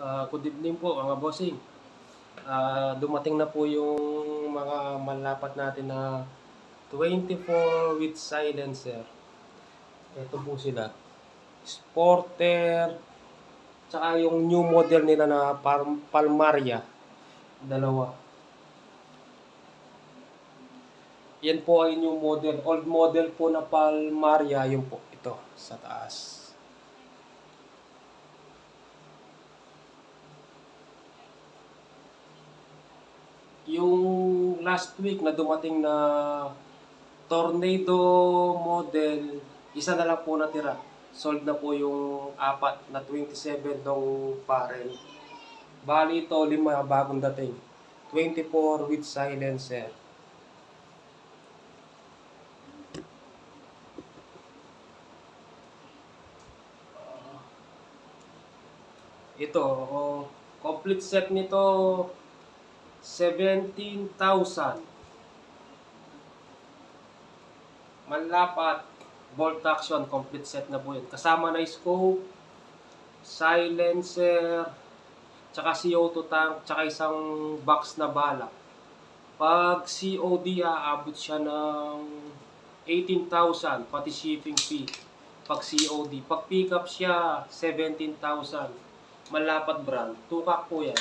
Ah, good evening po mga bossing. Ah, dumating na po yung mga malapat natin na 24 with silencer. Ito po sila. Sporter. Tsaka yung new model nila na Pal- Palmaria. Dalawa. Yan po ay new model. Old model po na Palmaria. Yung po. Ito. Sa taas. Yung last week na dumating na tornado model, isa na lang po natira. Sold na po yung apat na 27 dong barrel. Bali ito, lima bagong dating. 24 with silencer. Ito, oh, complete set nito 17,000. Manlapat, bolt action, complete set na po yun. Kasama na scope, silencer, tsaka CO2 tank, tsaka isang box na bala. Pag COD, aabot siya ng 18,000, pati shipping fee. Pag COD. Pag pickup siya, 17,000. Manlapat brand. Tukak po yan.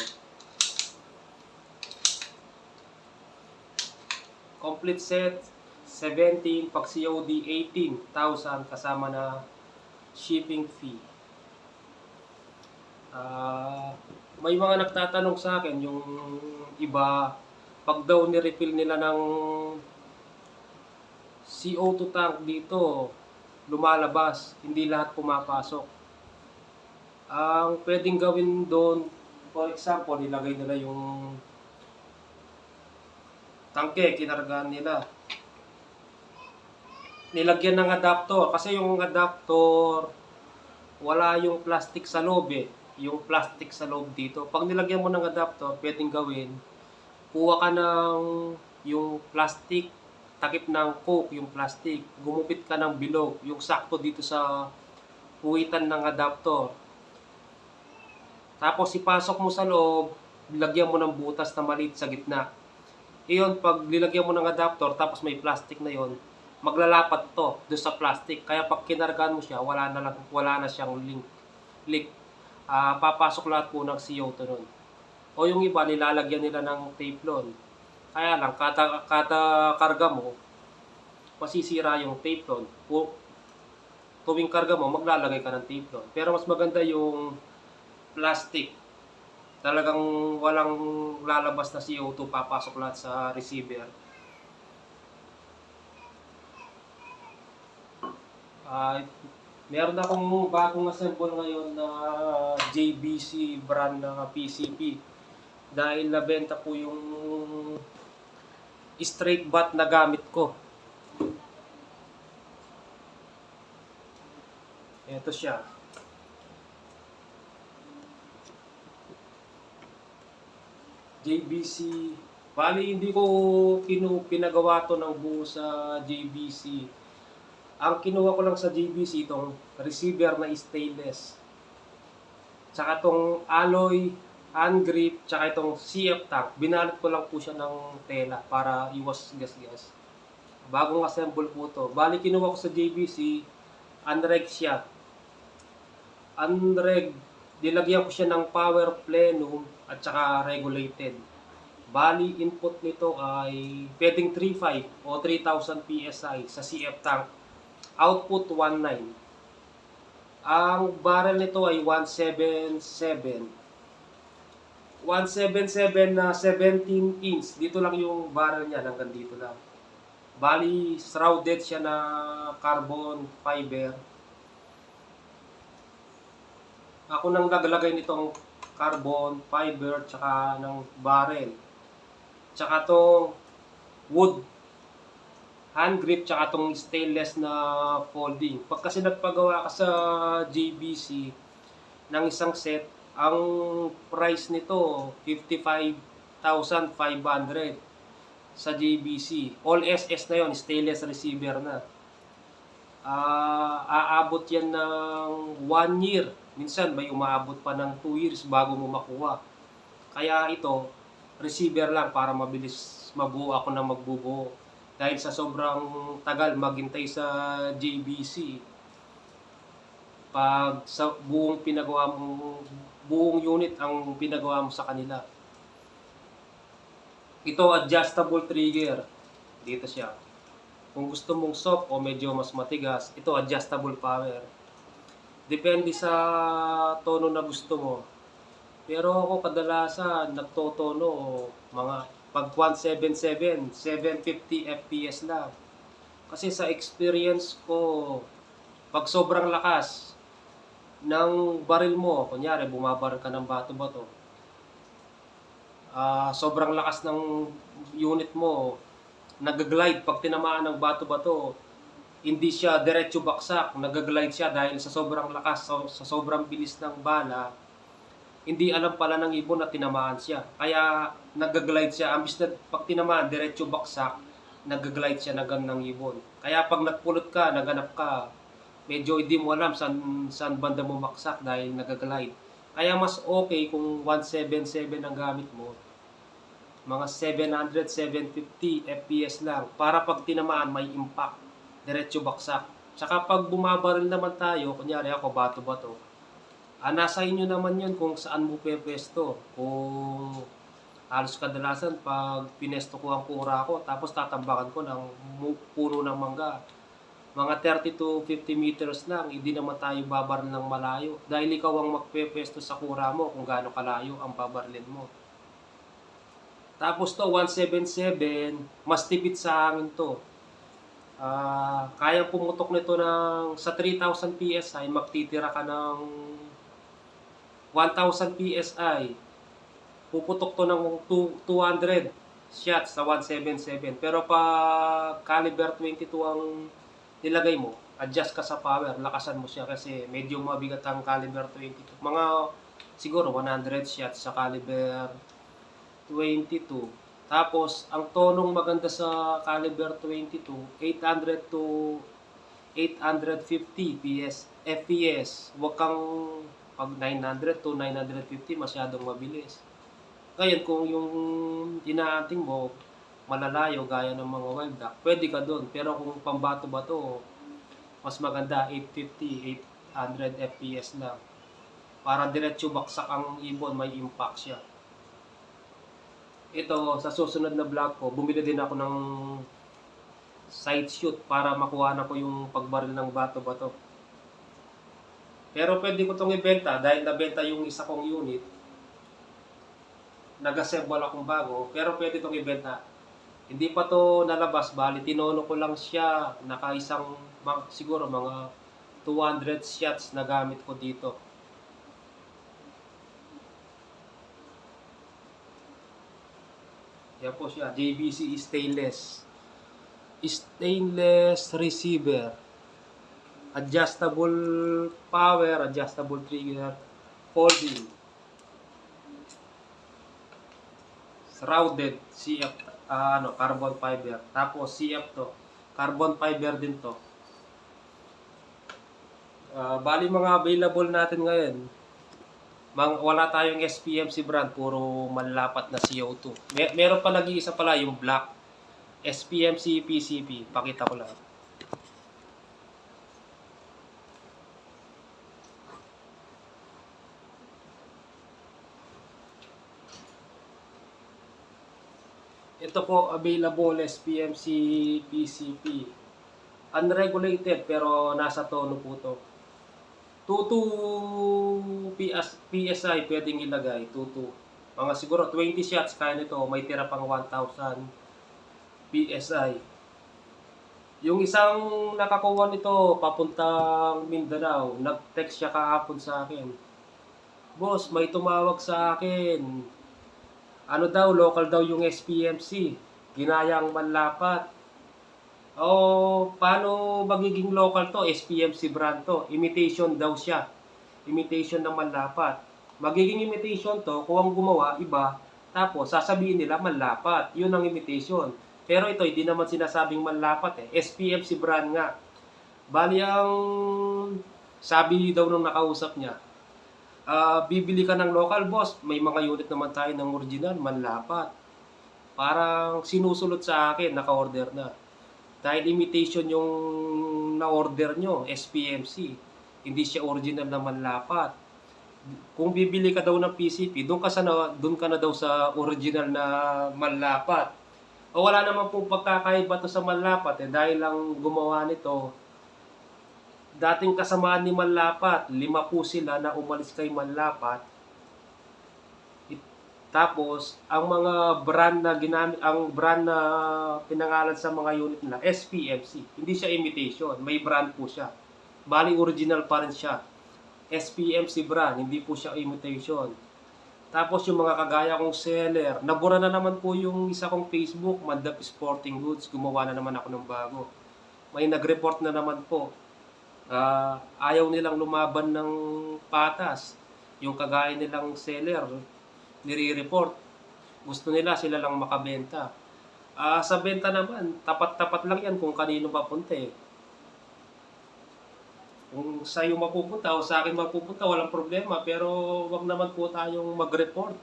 Complete set, 17. Pag COD, 18,000 kasama na shipping fee. Ah, may mga nagtatanong sa akin, yung iba, pag daw ni-refill nila ng CO2 tank dito, lumalabas, hindi lahat pumapasok. Ang pwedeng gawin doon, for example, ilagay nila yung tangke, kinargahan nila. Nilagyan ng adapter. Kasi yung adapter, wala yung plastic sa loob eh. Yung plastic sa loob dito. Pag nilagyan mo ng adapter, pwedeng gawin, kuha ka ng yung plastic, takip ng coke, yung plastic, gumupit ka ng bilog, yung sakto dito sa puwitan ng adapter. Tapos ipasok mo sa loob, lagyan mo ng butas na maliit sa gitna. Iyon, pag nilagyan mo ng adapter, tapos may plastic na yon, maglalapat to doon sa plastic. Kaya pag kinargahan mo siya, wala na, lang, wala na siyang link, leak. Ah, papasok lahat po ng CO2 nun. O yung iba, nilalagyan nila ng teflon. Kaya lang, kada, kada karga mo, masisira yung teflon. Pu- tuwing karga mo, maglalagay ka ng teflon. Pero mas maganda yung plastic. Talagang walang lalabas na CO2 papasok lahat sa receiver. Ah, meron akong bagong assemble ngayon na JBC brand na PCP. Dahil nabenta po yung straight bat na gamit ko. Ito siya. JBC. Bali, hindi ko kinu pinagawa to ng buo sa JBC. Ang kinuha ko lang sa JBC itong receiver na stainless. Tsaka itong alloy, hand grip, tsaka itong CF tank. Binalot ko lang po siya ng tela para iwas gas-gas. Bagong assemble po to. Bali, kinuha ko sa JBC, unreg siya. Unreg, nilagyan ko siya ng power plenum at saka regulated. Bali, input nito ay pwedeng 3.5 o 3,000 PSI sa CF tank. Output 1.9. Ang barrel nito ay 177. 177 na 17 inch. Dito lang yung barrel niya, hanggang dito lang. Bali, shrouded siya na carbon fiber. Ako nang naglagay nitong carbon fiber tsaka ng barrel. Tsaka tong wood hand grip tsaka tong stainless na folding. Pag kasi nagpagawa ka sa JBC ng isang set, ang price nito 55,500 sa JBC. All SS na yon, stainless receiver na. Ah, aabot yan ng 1 year Minsan may umaabot pa ng 2 years bago mo makuha. Kaya ito, receiver lang para mabilis mabuo ako ng magbubuo. Dahil sa sobrang tagal maghintay sa JBC, pag sa buong pinagawa mo, buong unit ang pinagawa mo sa kanila. Ito adjustable trigger. Dito siya. Kung gusto mong soft o medyo mas matigas, ito adjustable power. Depende sa tono na gusto mo. Pero ako kadalasan nagtotono mga pag 177, 750 FPS lang. Kasi sa experience ko, pag sobrang lakas ng baril mo, kunyari bumabaril ka ng bato-bato, ah sobrang lakas ng unit mo, nag-glide pag tinamaan ng bato-bato, hindi siya diretso baksak, nag-glide siya dahil sa sobrang lakas, so, sa sobrang bilis ng bala, hindi alam pala ng ibon na tinamaan siya. Kaya nag-glide siya, ambis na pag tinamaan, diretso baksak, nag-glide siya na ng ibon. Kaya pag nagpulot ka, naganap ka, medyo hindi mo alam saan, saan banda mo maksak dahil nag-glide. Kaya mas okay kung 177 ang gamit mo, mga 700, 750 FPS lang para pag tinamaan may impact, diretso baksak. Tsaka pag bumabaril naman tayo, kunyari ako bato-bato, ah, nasa inyo naman yun kung saan mo pepesto. Kung halos kadalasan pag pinesto ko ang kura ko, tapos tatambakan ko ng puno ng mangga. Mga 30 to 50 meters lang, hindi naman tayo babaril ng malayo. Dahil ikaw ang magpepesto sa kura mo kung gaano kalayo ang babarilin mo. Tapos to, 177, mas tipid sa hangin to. Ah, kaya pumutok nito ng sa 3,000 PSI, magtitira ka ng 1,000 PSI. Puputok to ng two- 200 shots sa 177. Pero pag caliber 22 ang nilagay mo, adjust ka sa power, lakasan mo siya kasi medyo mabigat ang caliber 22. Mga siguro 100 shots sa caliber 22. Tapos, ang tonong maganda sa caliber 22, 800 to 850 PS, FPS. Huwag kang pag 900 to 950 masyadong mabilis. Ngayon, kung yung inaating mo, malalayo gaya ng mga wild duck, pwede ka doon. Pero kung pambato-bato, mas maganda 850, 800 FPS lang. Para diretso baksak ang ibon, may impact siya ito sa susunod na vlog ko, bumili din ako ng side shoot para makuha na ko yung pagbaril ng bato-bato. Pero pwede ko itong ibenta dahil nabenta yung isa kong unit. Nag-assemble akong bago, pero pwede itong ibenta. Hindi pa to nalabas, bali tinono ko lang siya, naka isang, siguro mga 200 shots na gamit ko dito. Yan po siya, JBC stainless. Stainless receiver. Adjustable power, adjustable trigger, folding. Shrouded CF ah, ano, carbon fiber. Tapos CF to. Carbon fiber din to. Ah, bali mga available natin ngayon, Mang, wala tayong SPMC brand, puro malalapat na CO2. Mer meron pa nag-iisa pala yung black SPMC PCP. Pakita ko lang. Ito po available SPMC PCP. Unregulated pero nasa tono po to. 22 PS, PSI pwedeng ilagay, 22. Mga siguro 20 shots kaya nito, may tira pang 1,000 PSI. Yung isang nakakuha nito papuntang Mindanao, nag-text siya kahapon sa akin. Boss, may tumawag sa akin. Ano daw, local daw yung SPMC. Ginayang manlapat. O, paano magiging local to? SPMC brand to. Imitation daw siya. Imitation ng manlapat. Magiging imitation to kung ang gumawa, iba. Tapos, sasabihin nila manlapat. Yun ang imitation. Pero ito, hindi naman sinasabing manlapat eh. SPMC brand nga. Bali ang sabi daw nung nakausap niya, Ah, bibili ka ng local boss, may mga unit naman tayo ng original, manlapat. Parang sinusulot sa akin, naka-order na. Dahil imitation yung na-order nyo, SPMC. Hindi siya original na manlapat. Kung bibili ka daw ng PCP, doon ka, sa na, doon ka na daw sa original na manlapat. O wala naman po pagkakaiba to sa manlapat eh, dahil lang gumawa nito, dating kasamaan ni Manlapat, lima po sila na umalis kay Manlapat. Tapos, ang mga brand na ginamit, ang brand na pinangalan sa mga unit nila, SPMC. Hindi siya imitation, may brand po siya. Bali, original pa rin siya. SPMC brand, hindi po siya imitation. Tapos yung mga kagaya kong seller, nabura na naman po yung isa kong Facebook, Mandap Sporting Goods, gumawa na naman ako ng bago. May nag-report na naman po. Ah, ayaw nilang lumaban ng patas. Yung kagaya nilang seller, nire-report. Gusto nila sila lang makabenta. Ah, sa benta naman, tapat-tapat lang yan kung kanino mapunta eh. Kung sa'yo mapupunta o sa akin mapupunta, walang problema. Pero wag naman po tayong mag-report.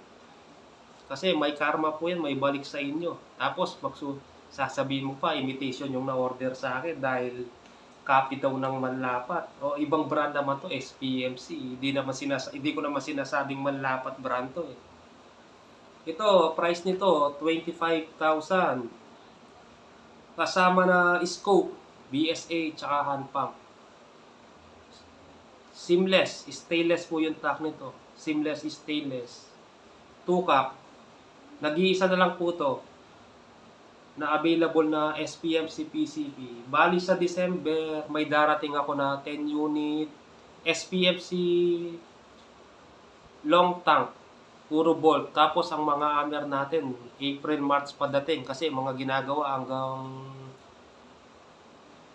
Kasi may karma po yan, may balik sa inyo. Tapos magsu sasabihin mo pa, imitation yung na-order sa akin dahil copy daw ng manlapat. O ibang brand naman to, SPMC. Hindi naman sinas hindi ko naman sinasabing manlapat brand to eh. Ito, price nito 25,000. Kasama na scope, BSA tsaka hand pump. Seamless, stainless po yung tack nito. Seamless stainless. Two-cup. Nag-iisa na lang po to na available na SPMC PCP. Bali sa December, may darating ako na 10 unit SPMC long tank. Puro bolt. Tapos ang mga hammer natin, April, March padating kasi mga ginagawa hanggang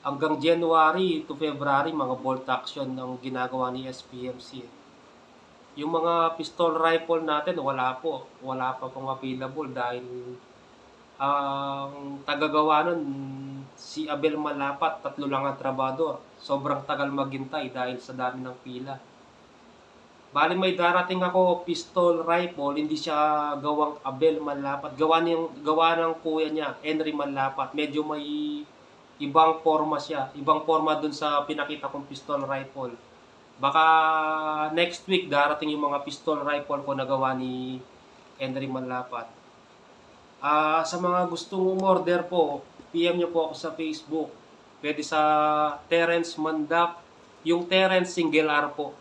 hanggang January to February, mga bolt action ang ginagawa ni SPMC. Yung mga pistol rifle natin, wala po. Wala pa pong available dahil ang tagagawa nun, si Abel Malapat, tatlo lang ang trabador. Sobrang tagal maghintay dahil sa dami ng pila. Bali may darating ako pistol rifle, hindi siya gawang Abel Malapat. Gawa, niyang, gawa ng kuya niya, Henry Malapat. Medyo may ibang forma siya. Ibang forma dun sa pinakita kong pistol rifle. Baka next week darating yung mga pistol rifle ko na gawa ni Henry Malapat. Ah, sa mga gustong umorder po, PM nyo po ako sa Facebook. Pwede sa Terence Mandap. Yung Terence single R po.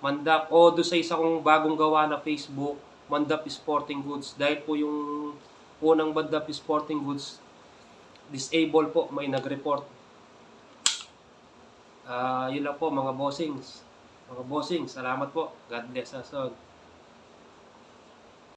Mandap. O doon sa isa kong bagong gawa na Facebook, Mandap Sporting Goods. Dahil po yung unang Mandap Sporting Goods, disable po, may nag-report. Ah, yun lang po mga bossings. Mga bossings, salamat po. God bless us all.